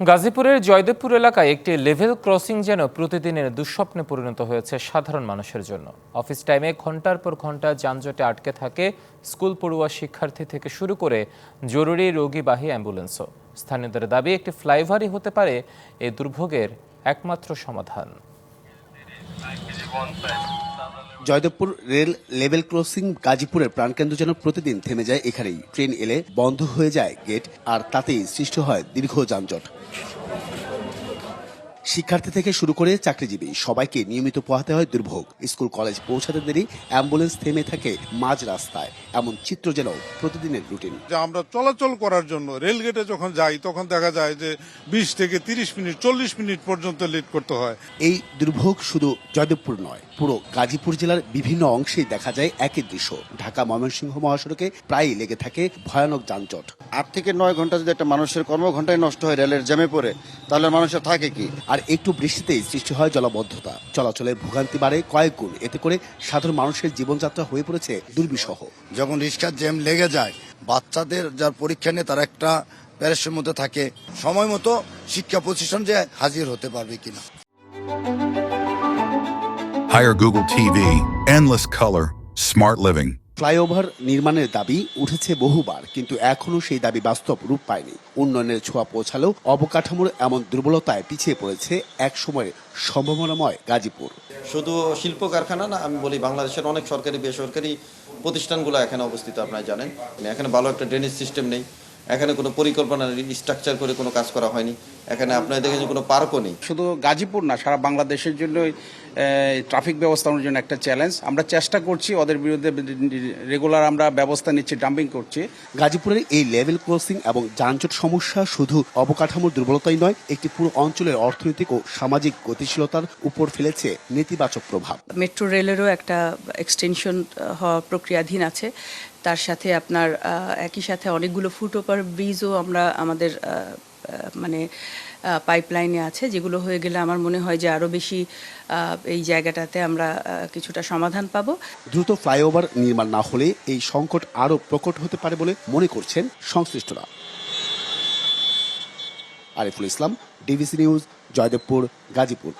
গাজীপুরের জয়দেবপুর এলাকায় একটি লেভেল ক্রসিং যেন প্রতিদিনের দুঃস্বপ্নে পরিণত হয়েছে সাধারণ মানুষের জন্য। অফিস টাইমে ঘণ্টার পর ঘণ্টা যানজটে আটকে থাকে স্কুল পড়ুয়া শিক্ষার্থী থেকে শুরু করে জরুরি রোগীবাহী অ্যাম্বুলেন্সও। স্থানীয়দের দাবি, একটি ফ্লাইওভারই হতে পারে এই দুর্ভোগের একমাত্র সমাধান। জয়দেবপুর রেল লেভেল ক্রসিং গাজীপুরের প্রাণকেন্দ্র যেন প্রতিদিন থেমে যায় এখানেই। ট্রেন এলে বন্ধ হয়ে যায় গেট, আর তাতেই সৃষ্টি হয় দীর্ঘ যানজট। শিক্ষার্থী থেকে শুরু করে চাকরিজীবী সবাইকে নিয়মিত পোহাতে হয় দুর্ভোগ। স্কুল কলেজ পৌঁছাতে দেরি অ্যাম্বুলেন্স থেমে থাকে মাঝ রাস্তায়। এমন চিত্র যেন প্রতিদিনের রুটিন। যে আমরা চলাচল করার জন্য রেলগেটে যখন যাই তখন দেখা যায় যে বিশ থেকে তিরিশ মিনিট চল্লিশ মিনিট পর্যন্ত লেট করতে হয়। এই দুর্ভোগ শুধু জয়দেবপুর নয় পুরো গাজীপুর জেলার বিভিন্ন অংশেই দেখা যায় একই দৃশ্য। ঢাকা ময়মনসিংহ মহাসড়কে প্রায়ই লেগে থাকে ভয়ানক যানজট। আট থেকে নয় ঘণ্টা যদি একটা মানুষের কর্মঘন্টায় নষ্ট হয় রেলের জ্যামে পড়ে তাহলে মানুষের থাকে কি? আর একটু বৃষ্টিতেই সৃষ্টি হয় জলাবদ্ধতা। চলাচলের ভোগান্তি বাড়ে কয়েক গুণ। এতে করে সাধারণ মানুষের জীবনযাত্রা হয়ে পড়েছে দুর্বিষহ। যখন রিক্সার জ্যাম লেগে যায় বাচ্চাদের যার পরীক্ষা নিয়ে তারা একটা প্যারেসের মধ্যে থাকে সময় মতো শিক্ষা প্রতিষ্ঠান যে হাজির হতে পারবে কিনা। Hire Google TV, endless color, smart living. Flyover নির্মাণের দাবি উঠেছে বহুবার, কিন্তু এখনও সেই দাবি বাস্তব রূপ পায়নি। উন্নয়নের ছোঁয়া পৌঁছালেও অবকাঠামোর এমন দুর্বলতায় পিছিয়ে পড়েছে এক সময়ের সম্ভাবনাময় গাজীপুর। শুধু শিল্প কারখানা না, আমি বলি বাংলাদেশের অনেক সরকারি, বেসরকারি প্রতিষ্ঠানগুলো এখানে অবস্থিত, আপনারা জানেন। এখানে ভালো একটা ড্রেনেজ সিস্টেম নেই। এখানে কোনো পরিকল্পনা স্ট্রাকচার করে কোনো কাজ করা হয়নি। এখানে আপনারা দেখেছেন কোনো পার্কও নেই। শুধু গাজীপুর না সারা বাংলাদেশের জন্য ট্রাফিক ব্যবস্থাপনার জন্য একটা চ্যালেঞ্জ আমরা চেষ্টা করছি ওদের বিরুদ্ধে রেগুলার আমরা ব্যবস্থা নিচ্ছি ডাম্পিং করছি। গাজীপুরের এই লেভেল ক্রসিং এবং যানজট সমস্যা শুধু অবকাঠামোর দুর্বলতাই নয় একটি পুরো অঞ্চলের অর্থনৈতিক ও সামাজিক গতিশীলতার উপর ফেলেছে নেতিবাচক প্রভাব। মেট্রো রেলেরও একটা এক্সটেনশন হওয়া প্রক্রিয়াধীন আছে। তার সাথে আপনার একই সাথে অনেকগুলো ফুট ওভার ব্রিজও আমরা আমাদের মানে পাইপলাইনে আছে, যেগুলো হয়ে গেলে আমার মনে হয় যে আরও বেশি এই জায়গাটাতে আমরা কিছুটা সমাধান পাবো। দ্রুত ফ্লাইওভার নির্মাণ না হলে এই সংকট আরও প্রকট হতে পারে বলে মনে করছেন সংশ্লিষ্টরা। Ariful Islam, DBC news, Joydebpur, Gazipur.